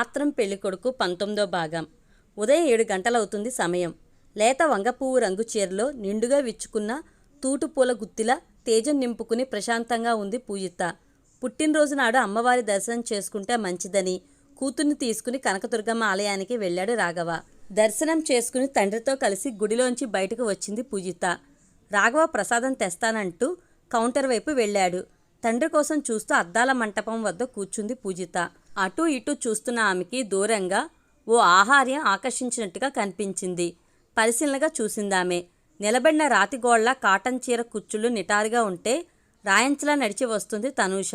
ఆత్రం పెళ్ళికొడుకు పంతొమ్మిదో భాగం. ఉదయం ఏడు గంటలవుతుంది సమయం. లేత వంగపువ్వు రంగు చీరలో నిండుగా విచ్చుకున్న తూటుపూల గుత్తిలా తేజం నింపుకుని ప్రశాంతంగా ఉంది పూజిత. పుట్టినరోజు నాడు అమ్మవారి దర్శనం చేసుకుంటే మంచిదని కూతుర్ని తీసుకుని కనకదుర్గమ్మ ఆలయానికి వెళ్ళాడు రాఘవ. దర్శనం చేసుకుని తండ్రితో కలిసి గుడిలోంచి బయటకు వచ్చింది పూజిత. రాఘవ ప్రసాదం తెస్తానంటూ కౌంటర్ వైపు వెళ్ళాడు. తండ్రి కోసం చూస్తూ అద్దాల మంటపం వద్ద కూర్చుంది పూజిత. అటూ ఇటూ చూస్తున్న ఆమెకి దూరంగా ఓ ఆహార్యం ఆకర్షించినట్టుగా కనిపించింది. పరిశీలనగా చూసిందామె. నిలబడిన రాతిగోళ్ళ కాటన్ చీర కుచ్చులు నిటారుగా ఉంటే రాయంచలా నడిచి వస్తుంది తనూష.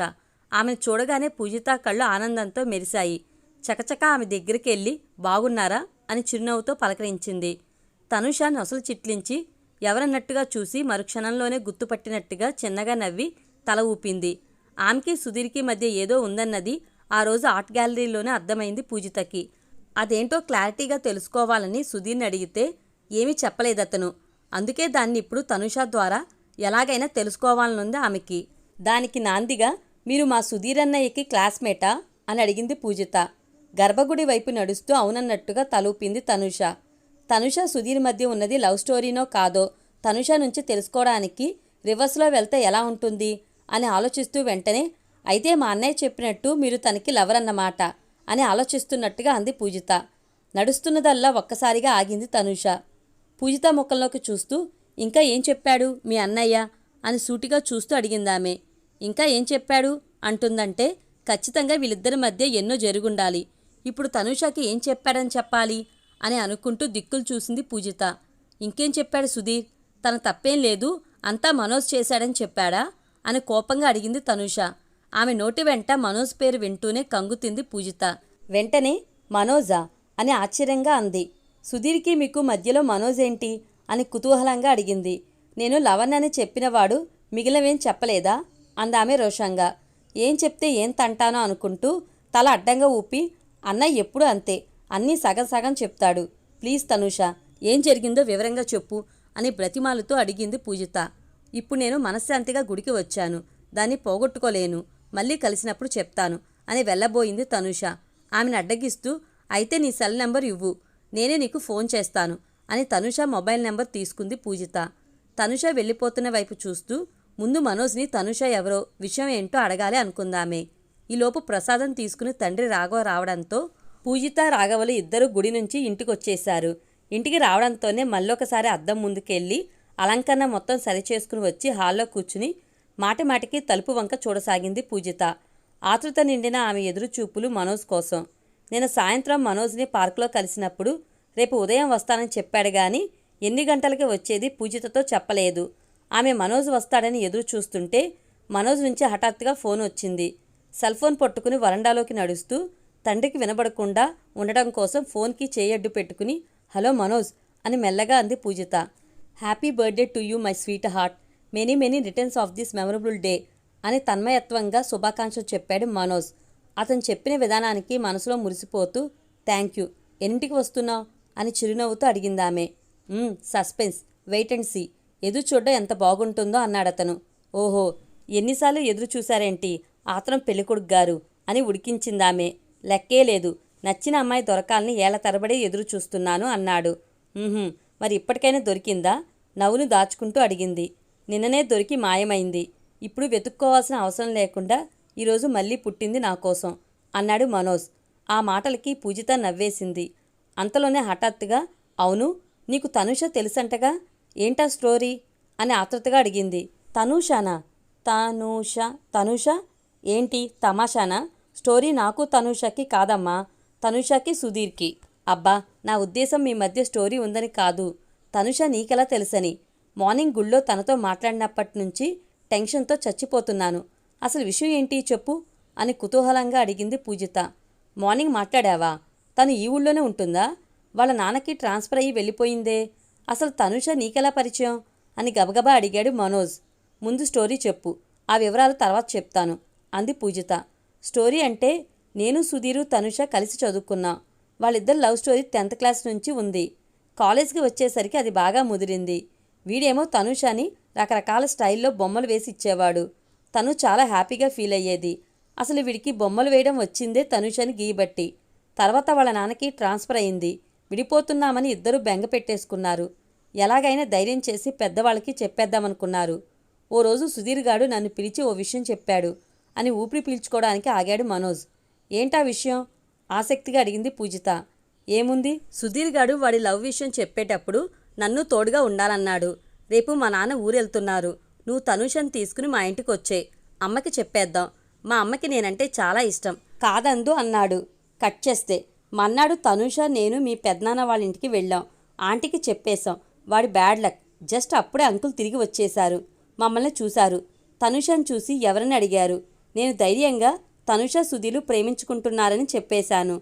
ఆమెను చూడగానే పూజిత కళ్ళు ఆనందంతో మెరిశాయి. చకచక ఆమె దగ్గరికి వెళ్ళి బాగున్నారా? అని చిరునవ్వుతో పలకరించింది. తనుష నొసలు చిట్లించి ఎవరన్నట్టుగా చూసి మరుక్షణంలోనే గుర్తుపట్టినట్టుగా చిన్నగా నవ్వి తల ఊపింది. ఆమెకి సుధీర్కి మధ్య ఏదో ఉందన్నది ఆ రోజు ఆర్ట్ గ్యాలరీలోనే అర్థమైంది పూజితకి. అదేంటో క్లారిటీగా తెలుసుకోవాలని సుధీర్ని అడిగితే ఏమీ చెప్పలేదు అతను అందుకే దాన్ని ఇప్పుడు తనుష ద్వారా ఎలాగైనా తెలుసుకోవాలనుంది ఆమెకి. దానికి నాందిగా మీరు మా సుధీర్ అన్నయ్యకి క్లాస్మేటా అని అడిగింది పూజిత. గర్భగుడి వైపు నడుస్తూ అవునన్నట్టుగా తలూపింది తనుష. తనుష సుధీర్ మధ్య ఉన్నది లవ్ స్టోరీనో కాదో తనుష నుంచి తెలుసుకోవడానికి రివర్స్లో వెళ్తే ఎలా ఉంటుంది? అని ఆలోచిస్తూ వెంటనే అయితే మా అన్నయ్య చెప్పినట్టు మీరు తనకి లవర్ అన్నమాట అని ఆలోచిస్తున్నట్టుగా అంది పూజిత. నడుస్తున్నదల్లా ఒక్కసారిగా ఆగింది తనుష. పూజిత ముఖంలోకి చూస్తూ ఇంకా ఏం చెప్పాడు మీ అన్నయ్య? అని సూటిగా చూస్తూ అడిగిందామె. ఇంకా ఏం చెప్పాడు? అంటుందంటే ఖచ్చితంగా వీళ్ళిద్దరి మధ్య ఎన్నో జరుగుండాలి. ఇప్పుడు తనుషకి ఏం చెప్పాడని చెప్పాలి? అని అనుకుంటూ దిక్కులు చూసింది పూజిత. ఇంకేం చెప్పాడు సుధీర్? తన తప్పేం లేదు అంతా మనోజ్ చేశాడని చెప్పాడా? అని కోపంగా అడిగింది తనుష. ఆమె నోటి వెంట మనోజ్ పేరు వింటూనే కంగుతింది పూజిత. వెంటనే మనోజా అని ఆశ్చర్యంగా అంది. సుధీర్కి మీకు మధ్యలో మనోజ్ ఏంటి? అని కుతూహలంగా అడిగింది. నేను లవణ్ అని చెప్పినవాడు మిగిలినవేం చెప్పలేదా? అందామె రోషంగా. ఏం చెప్తే ఏం తంటానో అనుకుంటూ తల అడ్డంగా ఊపి అన్నయ్య ఎప్పుడూ అంతే అన్నీ సగం సగం చెప్తాడు. ప్లీజ్ తనుష ఏం జరిగిందో వివరంగా చెప్పు అని బ్రతిమాలుతూ అడిగింది పూజిత. ఇప్పుడు నేను మనశ్శాంతిగా గుడికి వచ్చాను. దాన్ని పోగొట్టుకోలేను. మళ్ళీ కలిసినప్పుడు చెప్తాను అని వెళ్ళబోయింది తనుష. ఆమెను అడ్డగిస్తూ అయితే నీ సెల్ నెంబర్ ఇవ్వు నేనే నీకు ఫోన్ చేస్తాను అని తనుష మొబైల్ నెంబర్ తీసుకుంది పూజిత. తనుష వెళ్ళిపోతున్న వైపు చూస్తూ ముందు మనోజ్ని తనుష ఎవరో విషయం ఏంటో అడగాలి అనుకుందామే. ఈలోపు ప్రసాదం తీసుకుని తండ్రి రాఘవ రావడంతో పూజిత రాఘవలు ఇద్దరు గుడి నుంచి ఇంటికొచ్చేశారు. ఇంటికి రావడంతోనే మళ్ళొకసారి అద్దం ముందుకెళ్ళి అలంకరణ మొత్తం సరిచేసుకుని వచ్చి హాల్లో కూర్చుని మాటిమాటికి తలుపు వంక చూడసాగింది పూజిత. ఆతృత నిండిన ఆమె ఎదురుచూపులు మనోజ్ కోసం. నేను సాయంత్రం మనోజ్ని పార్కులో కలిసినప్పుడు రేపు ఉదయం వస్తానని చెప్పాడు గాని ఎన్ని గంటలకి వచ్చేది పూజితతో చెప్పలేదు. ఆమె మనోజ్ వస్తాడని ఎదురు చూస్తుంటే మనోజ్ నుంచి హఠాత్తుగా ఫోన్ వచ్చింది. సెల్ ఫోన్ పట్టుకుని వరండాలోకి నడుస్తూ తండ్రికి వినబడకుండా ఉండడం కోసం ఫోన్కి చేయడ్డు పెట్టుకుని హలో మనోజ్ అని మెల్లగా అంది Pujitha. Happy birthday to you my sweetheart. Many many returns of this memorable day అని తన్మయత్వంగా శుభాకాంక్షలు చెప్పాడు మనోజ్. అతను చెప్పిన విధానానికి మనసులో మురిసిపోతూ థ్యాంక్ యూ. ఎన్నింటికి వస్తున్నావు? అని చిరునవ్వుతూ అడిగిందామె సస్పెన్స్. Wait and see. ఎదురు చూడడం ఎంత బాగుంటుందో అన్నాడతను ఓహో ఎన్నిసార్లు ఎదురు చూశారేంటి? ఆతనం పెళ్ళికొడుకు గారు అని ఉడికించిందామె లెక్కే లేదు. నచ్చిన అమ్మాయి దొరకాలని ఏళ్ళ తరబడి ఎదురు చూస్తున్నాను అన్నాడు. మరి ఇప్పటికైనా దొరికిందా? నవ్వును దాచుకుంటూ అడిగింది. నిన్ననే దొరికి మాయమైంది. ఇప్పుడు వెతుక్కోవాల్సిన అవసరం లేకుండా ఈరోజు మళ్ళీ పుట్టింది నా కోసం అన్నాడు మనోజ్. ఆ మాటలకి పూజిత నవ్వేసింది. అంతలోనే హఠాత్తుగా అవును నీకు తనుష తెలుసంటగా? ఏంటా స్టోరీ? అని ఆతృతగా అడిగింది. తనూషానా? తనూష తనుష? ఏంటి తమాషానా? స్టోరీ నాకు తనుషకి కాదమ్మా తనుషకి సుధీర్కి. అబ్బా నా ఉద్దేశం మీ మధ్య స్టోరీ ఉందని కాదు. తనుష నీకెలా తెలుసని? మార్నింగ్ గుళ్ళో తనతో మాట్లాడినప్పటి నుంచి టెన్షన్తో చచ్చిపోతున్నాను. అసలు విషయం ఏంటి చెప్పు? అని కుతూహలంగా అడిగింది పూజిత. మార్నింగ్ మాట్లాడావా? తను ఈ ఊళ్ళోనే ఉంటుందా? వాళ్ళ నాన్నకి ట్రాన్స్ఫర్ అయ్యి వెళ్ళిపోయిందే? అసలు తనుష నీకెలా పరిచయం? అని గబగబా అడిగాడు మనోజ్. ముందు స్టోరీ చెప్పు. ఆ వివరాలు తర్వాత చెప్తాను అంది పూజిత. స్టోరీ అంటే నేను సుధీరు తనుష కలిసి చదువుకున్నా. వాళ్ళిద్దరు లవ్ స్టోరీ టెన్త్ క్లాస్ నుంచి ఉంది. కాలేజ్కి వచ్చేసరికి అది బాగా ముదిరింది. వీడేమో తనుష్ అని రకరకాల స్టైల్లో బొమ్మలు వేసి ఇచ్చేవాడు. తను చాలా హ్యాపీగా ఫీల్ అయ్యేది. అసలు వీడికి బొమ్మలు వేయడం వచ్చిందే తనుష్ అని గీయబట్టి. తర్వాత వాళ్ళ నాన్నకి ట్రాన్స్ఫర్ అయింది. విడిపోతున్నామని ఇద్దరూ బెంగ పెట్టేసుకున్నారు. ఎలాగైనా ధైర్యం చేసి పెద్దవాళ్ళకి చెప్పేద్దామనుకున్నారు. ఓ రోజు సుధీర్ గాడు నన్ను పిలిచి ఓ విషయం చెప్పాడు అని ఊపిరి పీల్చుకోవడానికి ఆగాడు మనోజ్. ఏంటా విషయం? ఆసక్తిగా అడిగింది పూజిత. ఏముంది? సుధీర్ గాడు వాడి లవ్ విషయం చెప్పేటప్పుడు నన్ను తోడుగా ఉండాలన్నాడు. రేపు మా నాన్న ఊరెళ్తున్నారు. నువ్వు తనుషని తీసుకుని మా ఇంటికి వచ్చే అమ్మకి చెప్పేద్దాం. మా అమ్మకి నేనంటే చాలా ఇష్టం. కాదందు అన్నాడు. కట్ చేస్తే. మన్నాడు తనుష నేను మీ పెద్దనాన్న వాళ్ళ ఇంటికి వెళ్ళాం. ఆంటీకి చెప్పేశాం. వాడి బ్యాడ్ లక్. జస్ట్ అప్పుడే అంకుల్ తిరిగి వచ్చేశారు. మమ్మల్ని చూశారు. తనుషను చూసి ఎవరని అడిగారు? నేను ధైర్యంగా తనుష సుధీలు ప్రేమించుకుంటున్నారని చెప్పేశాను.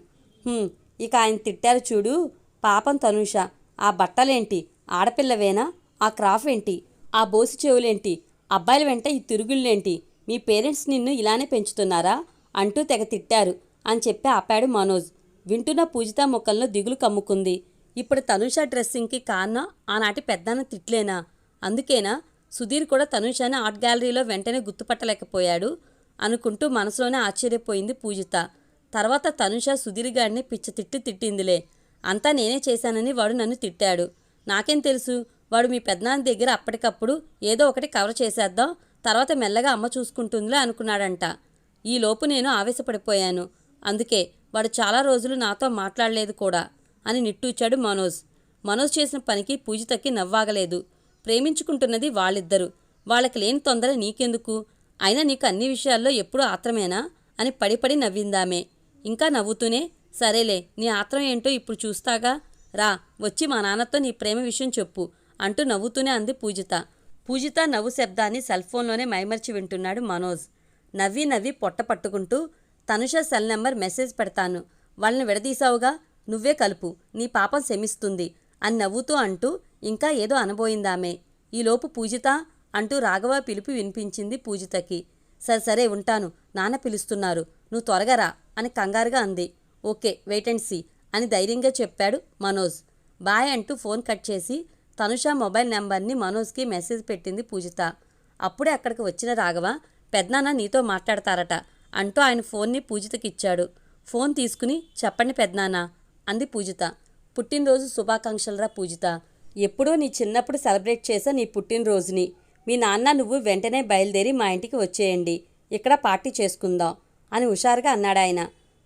ఇక ఆయన తిట్టారు చూడు. పాపం తనుష. ఆ బట్టలేంటి? ఆడపిల్లవేనా? ఆ క్రాఫ్ ఏంటి ఆ బోసి చెవులేంటి? అబ్బాయిల వెంట ఈ తిరుగుళ్ళేంటి? మీ పేరెంట్స్ నిన్ను ఇలానే పెంచుతున్నారా? అంటూ తెగ తిట్టారు అని చెప్పి ఆపాడు మనోజ్. వింటున్న పూజిత ముఖంలో దిగులు కమ్ముకుంది. ఇప్పుడు తనుష డ్రెస్సింగ్కి కారణం ఆనాటి పెద్దన్న తిట్లేనా? అందుకేనా? సుధీర్ కూడా తనుషని ఆర్ట్ గ్యాలరీలో వెంటనే గుర్తుపట్టలేకపోయాడు అనుకుంటూ మనసులోనే ఆశ్చర్యపోయింది పూజిత. తర్వాత తనుష సుధీర్ గారిని పిచ్చ తిట్టి తిట్టిందిలే. అంతా నేనే చేశానని వాడు నన్ను తిట్టాడు. నాకేం తెలుసు? వాడు మీ పెద్దనాన్న దగ్గర అప్పటికప్పుడు ఏదో ఒకటి కవర్ చేసేద్దాం తర్వాత మెల్లగా అమ్మ చూసుకుంటుందిలే అనుకున్నాడంట. ఈలోపు నేను ఆవేశపడిపోయాను. అందుకే వాడు చాలా రోజులు నాతో మాట్లాడలేదు కూడా అని నిట్టూచాడు మనోజ్. మనోజ్ చేసిన పనికి పూజితకి నవ్వాగలేదు. ప్రేమించుకుంటున్నది వాళ్ళిద్దరు. వాళ్ళకి లేని తొందర నీకెందుకు? అయినా నీకు అన్ని విషయాల్లో ఎప్పుడూ ఆత్రమేనా? అని పడిపడి నవ్విందామే. ఇంకా నవ్వుతూనే సరేలే నీ ఆత్రం ఏంటో ఇప్పుడు చూస్తాగా? రా వచ్చి మా నాన్నతో నీ ప్రేమ విషయం చెప్పు అంటూ నవ్వుతూనే అంది పూజిత. పూజిత నవ్వు శబ్దాన్ని సెల్ ఫోన్లోనే మైమర్చి వింటున్నాడు మనోజ్. నవ్వి నవ్వి పొట్ట పట్టుకుంటూ తనుష సెల్ నెంబర్ మెసేజ్ పెడతాను. వాళ్ళని విడదీసావుగా నువ్వే కలుపు నీ పాపం శమిస్తుంది అని నవ్వుతూ అంటూ ఇంకా ఏదో అనబోయిందామే. ఈలోపు పూజిత అంటూ రాఘవ పిలుపు వినిపించింది పూజితకి. సరే సరే ఉంటాను నాన్న పిలుస్తున్నారు నువ్వు త్వరగా రా అని కంగారుగా అంది. ఓకే వెయిట్ అండ్ సీ అని ధైర్యంగా చెప్పాడు మనోజ్. బాయ్ అంటూ ఫోన్ కట్ చేసి తనుష మొబైల్ నెంబర్ని మనోజ్కి మెసేజ్ పెట్టింది పూజిత. అప్పుడే అక్కడికి వచ్చిన రాఘవ పెద్దనాన్న నీతో మాట్లాడతారట అంటూ ఆయన ఫోన్ని పూజితకి ఇచ్చాడు. ఫోన్ తీసుకుని చెప్పండి పెద్దనాన్న అంది పూజిత. పుట్టినరోజు శుభాకాంక్షలరా పూజిత. ఎప్పుడో నీ చిన్నప్పుడు సెలబ్రేట్ చేసా నీ పుట్టినరోజుని. మీ నాన్న నువ్వు వెంటనే బయలుదేరి మా ఇంటికి వచ్చేయండి. ఇక్కడ పార్టీ చేసుకుందాం అని హుషారుగా అన్నాడు ఆయన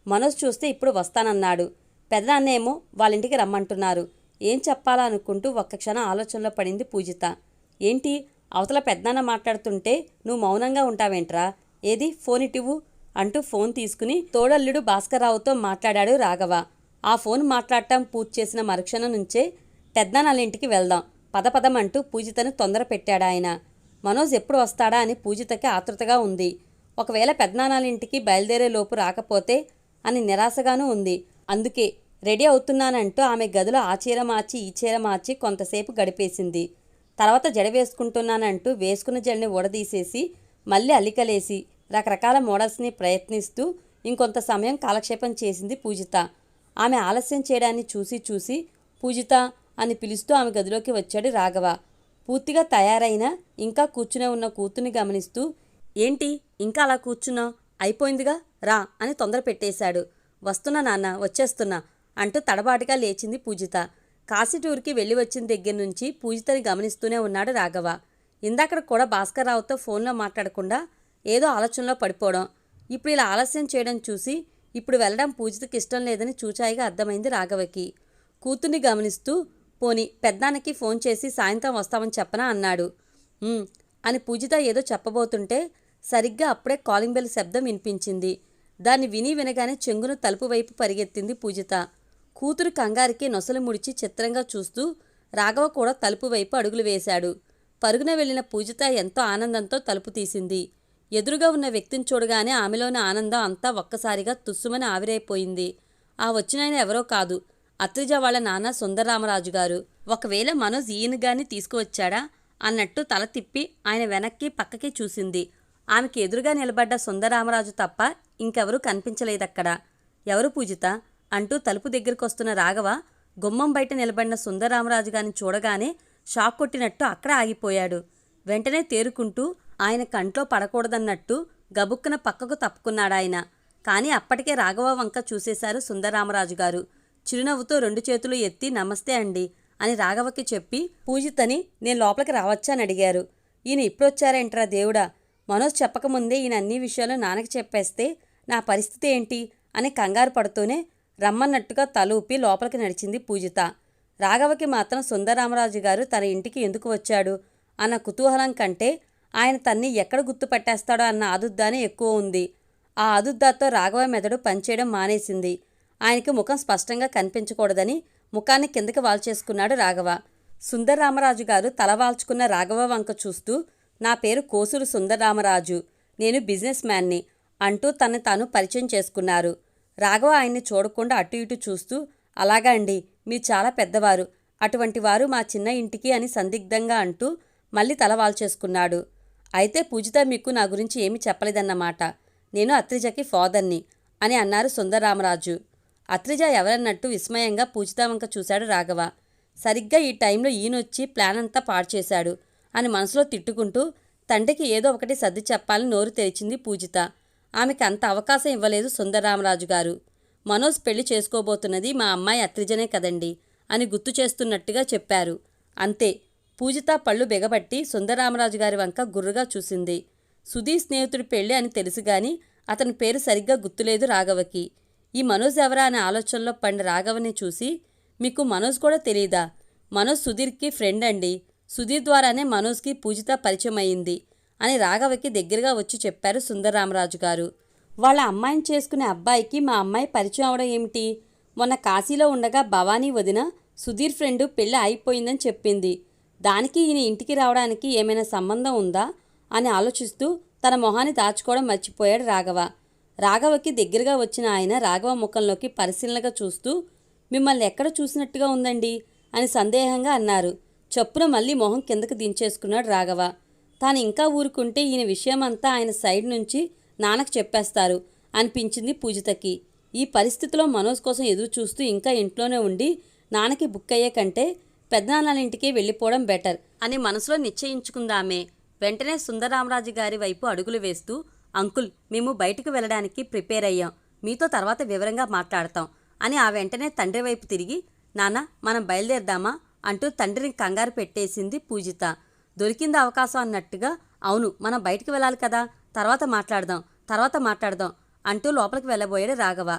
మనోజ్ చూస్తే ఇప్పుడు వస్తానన్నాడు. పెదనాన్నేమో ఏమో రమ్మంటున్నారు. ఏం చెప్పాలా అనుకుంటూ ఒక్క క్షణం ఆలోచనలో పడింది పూజిత. ఏంటి? అవతల పెద్దనాన్న మాట్లాడుతుంటే నువ్వు మౌనంగా ఉంటావేంట్రా? ఏది? ఫోన్ ఇటివ్వు అంటూ ఫోన్ తీసుకుని తోడల్లుడు భాస్కర్రావుతో మాట్లాడాడు రాఘవ. ఆ ఫోన్ మాట్లాడటం పూర్తి చేసిన మరుక్షణం నుంచే పెద్దనాన్న ఇంటికి వెళ్దాం. పదపదమంటూ పూజితను తొందర పెట్టాడు ఆయన. మనోజ్ ఎప్పుడు వస్తాడా అని పూజితకి ఆతృతగా ఉంది. ఒకవేళ పెద్దనాన్నల ఇంటికి బయలుదేరే లోపు రాకపోతే అని నిరాశగానూ ఉంది. అందుకే రెడీ అవుతున్నానంటూ ఆమె గదిలో ఆ చీర మార్చి ఈ చీర మార్చి కొంతసేపు గడిపేసింది. తర్వాత జడ వేసుకుంటున్నానంటూ వేసుకున్న జడని ఊడదీసేసి మళ్ళీ అల్లికలేసి రకరకాల మోడల్స్ని ప్రయత్నిస్తూ ఇంకొంత సమయం కాలక్షేపం చేసింది పూజిత. ఆమె ఆలస్యం చేయడాన్ని చూసి చూసి పూజిత అని పిలుస్తూ ఆమె గదిలోకి వచ్చాడు రాఘవ. పూర్తిగా తయారైన ఇంకా కూర్చునే ఉన్న కూతుర్ని గమనిస్తూ ఏంటి? ఇంకా అలా కూర్చున్నావు? అయిపోయిందిగా రా అని తొందర పెట్టేశాడు. వస్తున్నా నాన్న వచ్చేస్తున్నా అంటూ తడబాటుగా లేచింది పూజిత. కాశీ టూర్కి వెళ్ళి వచ్చిన దగ్గర నుంచి పూజితని గమనిస్తూనే ఉన్నాడు రాఘవ. ఇందాకడ కూడా భాస్కర్రావుతో ఫోన్లో మాట్లాడకుండా ఏదో ఆలోచనలో పడిపోవడం ఇప్పుడు ఇలా ఆలస్యం చేయడం చూసి ఇప్పుడు వెళ్ళడం పూజితకి ఇష్టం లేదని చూచాయిగా అర్థమైంది రాఘవకి. కూతుర్ని గమనిస్తూ పోని పెద్దానికి ఫోన్ చేసి సాయంత్రం వస్తామని చెప్పనా అన్నాడు. అని పూజిత ఏదో చెప్పబోతుంటే సరిగ్గా అప్పుడే కాలింగ్ బెల్ శబ్దం వినిపించింది. దాన్ని విని వినగానే చెంగున తలుపు వైపు పరిగెత్తింది పూజిత. కూతురు కంగారికి నొసలు ముడిచి చిత్రంగా చూస్తూ రాఘవ కూడా తలుపు వైపు అడుగులు వేశాడు. పరుగున వెళ్ళిన పూజిత ఎంతో ఆనందంతో తలుపు తీసింది. ఎదురుగా ఉన్న వ్యక్తిని చూడగానే ఆమెలోని ఆనందం అంతా ఒక్కసారిగా తుస్సుమని ఆవిరైపోయింది. ఆ వచ్చినాయన ఎవరో కాదు అత్రిజ వాళ్ళ నాన్న సుందరరామరాజు గారు. ఒకవేళ మనోజ్ ఈయన గాని తీసుకువచ్చాడా? అన్నట్టు తల తిప్పి ఆయన వెనక్కి పక్కకి చూసింది. ఆమెకి ఎదురుగా నిలబడ్డ సుందరామరాజు తప్ప ఇంకెవరూ కనిపించలేదక్కడ. ఎవరు పూజిత? అంటూ తలుపు దగ్గరకొస్తున్న రాఘవ గుమ్మం బయట నిలబడిన సుందరరామరాజు గారిని చూడగానే షాక్ కొట్టినట్టు అక్కడ ఆగిపోయాడు. వెంటనే తేరుకుంటూ ఆయన కంట్లో పడకూడదన్నట్టు గబుక్కున పక్కకు తప్పుకున్నాడాయన. కానీ అప్పటికే రాఘవ వంక చూసేశారు సుందరరామరాజు గారు. చిరునవ్వుతో రెండు చేతులు ఎత్తి నమస్తే అండి అని రాఘవకి చెప్పి పూజితని నేను లోపలికి రావచ్చా అని అడిగారు. ఈయన ఇప్పుడొచ్చారేంట్రా దేవుడా? మనోజ్ చెప్పకముందే ఈయన అన్ని విషయాలు నాన్నకి చెప్పేస్తే నా పరిస్థితి ఏంటి అని కంగారు పడుతూనే రమ్మన్నట్టుగా తలూపి లోపలికి నడిచింది పూజిత. రాఘవకి మాత్రం సుందరరామరాజు గారు తన ఇంటికి ఎందుకు వచ్చాడు అన్న కుతూహలం కంటే ఆయన తన్ని ఎక్కడ గుర్తుపట్టేస్తాడో అన్న ఆదుద్దానే ఎక్కువ ఉంది. ఆ ఆదుద్దాతో రాఘవ మెదడు పనిచేయడం మానేసింది. ఆయనకి ముఖం స్పష్టంగా కనిపించకూడదని ముఖాన్ని కిందకి వాల్చేసుకున్నాడు రాఘవ. సుందరరామరాజు గారు తల వాల్చుకున్న రాఘవ వంక చూస్తూ నా పేరు కోసూరు సుందరరామరాజు. నేను బిజినెస్ మ్యాన్ని అంటూ తను తాను పరిచయం చేసుకున్నారు. రాఘవ ఆయన్ని చూడకుండా అటు ఇటు చూస్తూ అలాగా అండి మీరు చాలా పెద్దవారు అటువంటి వారు మా చిన్న ఇంటికి అని సందిగ్ధంగా అంటూ మళ్ళీ తల వాల్చేసుకున్నాడు అయితే పూజిత మీకు నా గురించి ఏమీ చెప్పలేదన్నమాట. నేను అత్రిజకి ఫాదర్ని అని అన్నారు సుందరరామరాజు. అత్రిజ ఎవరన్నట్టు విస్మయంగా పూజిత వంక చూశాడు రాఘవ. సరిగ్గా ఈ టైంలో ఈయనొచ్చి ప్లాన్ అంతా పాడు చేశాడు. అని మనసులో తిట్టుకుంటూ తండ్రికి ఏదో ఒకటి సర్ది చెప్పాలని నోరు తెరిచింది పూజిత. ఆమెకి అంత అవకాశం ఇవ్వలేదు సుందరరామరాజు గారు. మనోజ్ పెళ్ళి చేసుకోబోతున్నది మా అమ్మాయి అత్రిజనే కదండి అని గుర్తు చేస్తున్నట్టుగా చెప్పారు. అంతే. పూజిత పళ్ళు బెగబట్టి సుందరరామరాజు గారి వంక గుర్రుగా చూసింది. సుధీర్ స్నేహితుడి పెళ్ళి అని తెలుసు గాని అతని పేరు సరిగ్గా గుర్తులేదు రాఘవకి. ఈ మనోజ్ ఎవరా అనే ఆలోచనలో పండి రాఘవని చూసి మీకు మనోజ్ కూడా తెలీదా? మనోజ్ సుధీర్కి ఫ్రెండ్ అండి. సుధీర్ ద్వారానే మనోజ్కి పూజిత పరిచయం అయింది అని రాఘవకి దగ్గరగా వచ్చి చెప్పారు సుందరరామరాజు గారు. వాళ్ళ అమ్మాయిని చేసుకునే అబ్బాయికి మా అమ్మాయి పరిచయం అవడం ఏమిటి? మొన్న కాశీలో ఉండగా భవానీ వదిన సుధీర్ ఫ్రెండు పెళ్ళి అయిపోయిందని చెప్పింది. దానికి ఈయన ఇంటికి రావడానికి ఏమైనా సంబంధం ఉందా? అని ఆలోచిస్తూ తన మొహాన్ని దాచుకోవడం మర్చిపోయాడు రాఘవ. రాఘవకి దగ్గరగా వచ్చిన ఆయన రాఘవ ముఖంలోకి పరిశీలనగా చూస్తూ మిమ్మల్ని ఎక్కడ చూసినట్టుగా ఉందండి? అని సందేహంగా అన్నారు. చప్పున మళ్ళీ మొహం కిందకు దించేసుకున్నాడు రాఘవ. తాను ఇంకా ఊరుకుంటే ఈయన విషయమంతా ఆయన సైడ్ నుంచి నాన్నకు చెప్పేస్తారు అనిపించింది పూజితకి. ఈ పరిస్థితిలో మనోజ్ కోసం ఎదురు చూస్తూ ఇంకా ఇంట్లోనే ఉండి నాన్నకి బుక్ అయ్యే కంటే పెద్దనాన్నలింటికి వెళ్ళిపోవడం బెటర్ అని మనసులో నిశ్చయించుకుందామే. వెంటనే సుందరరామరాజు గారి వైపు అడుగులు వేస్తూ అంకుల్ మేము బయటకు వెళ్ళడానికి ప్రిపేర్ అయ్యాం. మీతో తర్వాత వివరంగా మాట్లాడతాం అని ఆ వెంటనే తండ్రి వైపు తిరిగి నాన్న మనం బయలుదేరదామా? అంటూ తండ్రిని కంగారు పెట్టేసింది పూజిత. దొరికింది అవకాశం అన్నట్టుగా అవును మనం బయటికి వెళ్ళాలి కదా తర్వాత మాట్లాడదాం తర్వాత మాట్లాడదాం అంటూ లోపలికి వెళ్ళబోయాడు రాఘవ.